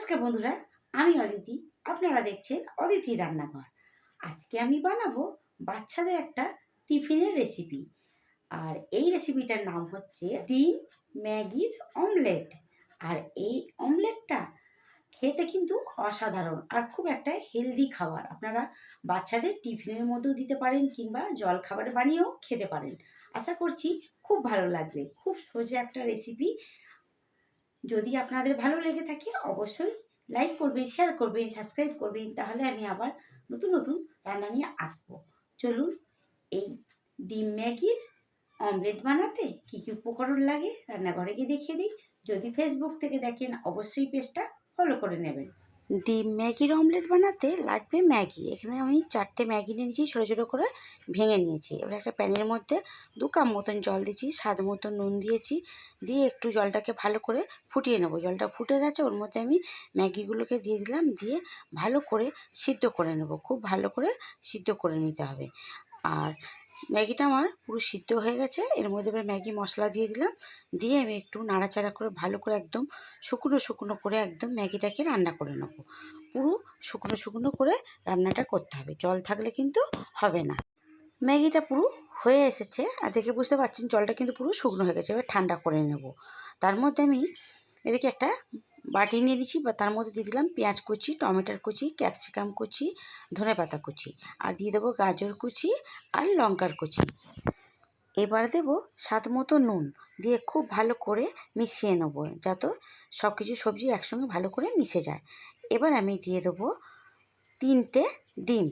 নমস্কার বন্ধুরা, আমি অদিতি, আপনারা দেখছেন অদিতি রান্নাঘর। আজকে আমি বানাবো বাচ্চাদের একটা টিফিনের রেসিপি আর এই রেসিপিটার নাম হচ্ছে ডিম ম্যাগির অমলেট আর এই অমলেটটা খেতে কিন্তু অসাধারণ আর খুব একটা হেলদি খাবার। আপনারা বাচ্চাদের টিফিনের মধ্যেও দিতে পারেন কিংবা জল খাবার বানিয়েও খেতে পারেন। আশা করছি খুব ভালো লাগবে। খুব সোজা একটা রেসিপি যদি আপনাদের ভালো লেগে থাকে, অবশ্যই লাইক করবেন শেয়ার করবেন সাবস্ক্রাইব করবেন, তাহলে আমি আবার নতুন নতুন রান্না নিয়ে আসব। চলুন, এই ডিম ম্যাগির অমলেট বানাতে কী কী উপকরণ লাগে, রান্নাঘরে গিয়ে দেখিয়ে দিই। যদি ফেসবুক থেকে দেখেন, অবশ্যই পেজটা ফলো করে নেবেন। ডিম ম্যাগির অমলেট বানাতে লাগবে ম্যাগি। এখানে আমি চারটে ম্যাগি নিয়েছি, ছোটো ছোটো করে ভেঙে নিয়েছি। এবার একটা প্যানের মধ্যে দু কাপ মতন জল দিয়েছি, স্বাদ মতন নুন দিয়েছি, দিয়ে একটু জলটাকে ভালো করে ফুটিয়ে নেব। জলটা ফুটে গেছে, ওর মধ্যে আমি ম্যাগিগুলোকে দিয়ে দিলাম, দিয়ে ভালো করে সিদ্ধ করে নেব। খুব ভালো করে সিদ্ধ করে নিতে হবে। আর ম্যাগিটা আমার পুরো সিদ্ধ হয়ে গেছে। এর মধ্যে এবার ম্যাগি মশলা দিয়ে দিলাম। দিয়ে আমি একটু নাড়াচাড়া করে, ভালো করে একদম শুকনো শুকনো করে একদম ম্যাগিটাকে রান্না করে নেব। পুরো শুকনো শুকনো করে রান্নাটা করতে হবে। জল থাকলে কিন্তু হবে না। ম্যাগিটা পুরো হয়ে এসেছে। আর দেখে বুঝতে পারছেন, জলটা কিন্তু পুরো শুকনো হয়ে গেছে। এবার ঠান্ডা করে নেব। তার মধ্যে আমি এদিকে একটা বাটি নিয়ে নিচ্ছি বা তার মধ্যে দিয়ে দিলাম পেঁয়াজ কুচি, টমেটোর কুচি, ক্যাপসিকাম কুচি, ধনে পাতা কুচি, আর দিয়ে দেবো গাজর কুচি আর লঙ্কার কুচি। এবার দেব স্বাদ মতো নুন দিয়ে খুব ভালো করে মিশিয়ে নেব, যাতে সব কিছু সবজি একসঙ্গে ভালো করে মিশে যায়। এবার আমি দিয়ে দেবো তিনটে ডিম।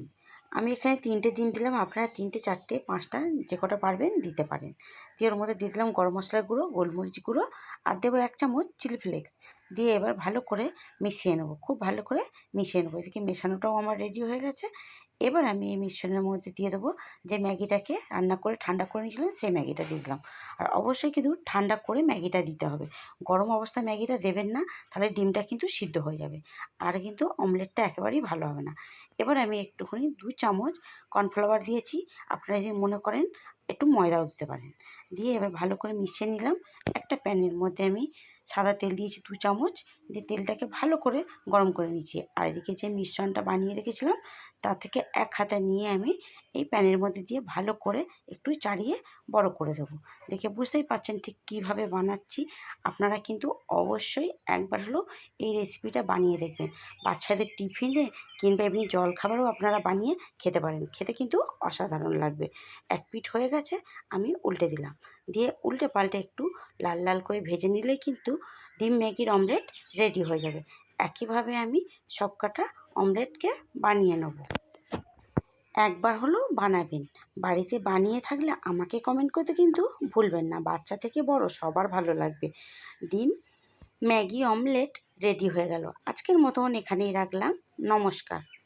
আমি এখানে তিনটে ডিম দিলাম, আপনারা তিনটে, চারটে, পাঁচটা যে কটা পারবেন দিতে পারেন। দিয়ে ওর মধ্যে দিয়ে দিলাম গরম মশলার গুঁড়ো, গোলমরিচ গুঁড়ো, আর দেবো এক চামচ চিলি ফ্লেক্স। দিয়ে এবার ভালো করে মিশিয়ে নেব। খুব ভালো করে মিশিয়ে নেব। এদিকে মেশানোটাও আমার রেডি হয়ে গেছে। এবার আমি এই মিশ্রণের মধ্যে দিয়ে দেবো যে ম্যাগিটাকে রান্না করে ঠান্ডা করে নিয়েছিলাম, সেই ম্যাগিটা দিয়ে দিলাম। আর অবশ্যই কিন্তু ঠান্ডা করে ম্যাগিটা দিতে হবে। গরম অবস্থায় ম্যাগিটা দেবেন না, তাহলে ডিমটা কিন্তু সিদ্ধ হয়ে যাবে। আর কিন্তু অমলেটটা একেবারেই ভালো হবে না। এবার আমি একটুখানি দু চামচ কর্নফ্লাওয়ার দিয়েছি। আপনারা যদি মনে করেন একটু ময়দাও দিতে পারেন। দিয়ে এবার ভালো করে মিশিয়ে নিলাম। একটা প্যানের মধ্যে আমি সাদা তেল দিয়েছি দু চামচ, দিয়ে তেলটাকে ভালো করে গরম করে নিচ্ছি আর এদিকে যে মিশ্রণটা বানিয়ে রেখেছিলাম, তা থেকে এক হাতা নিয়ে আমি এই প্যানের মধ্যে দিয়ে ভালো করে একটু চাড়িয়ে বড় করে দেবো। দেখে বুঝতেই পারছেন ঠিক কীভাবে বানাচ্ছি। আপনারা কিন্তু অবশ্যই একবার হলেও এই রেসিপিটা বানিয়ে দেখবেন। বাচ্চাদের টিফিনে কিংবা এমনি জল খাবারও আপনারা বানিয়ে খেতে পারেন। খেতে কিন্তু অসাধারণ লাগবে। এক পিঠ হয়ে গেছে, আমি উল্টে দিলাম। দিয়ে উল্টে পাল্টে একটু লাল লাল করে ভেজে নিলে কিন্তু ডিম ম্যাগির অমলেট রেডি হয়ে যাবে। একইভাবে আমি সব কটা অমলেটকে বানিয়ে নেব। একবার হলেও বানাবেন। বাড়িতে বানিয়ে থাকলে আমাকে কমেন্ট করতে কিন্তু ভুলবেন না। বাচ্চা থেকে বড় সবার ভালো লাগবে। ডিম, ম্যাগি, অমলেট রেডি হয়ে গেল। আজকের মতন এখানেই রাখলাম। নমস্কার।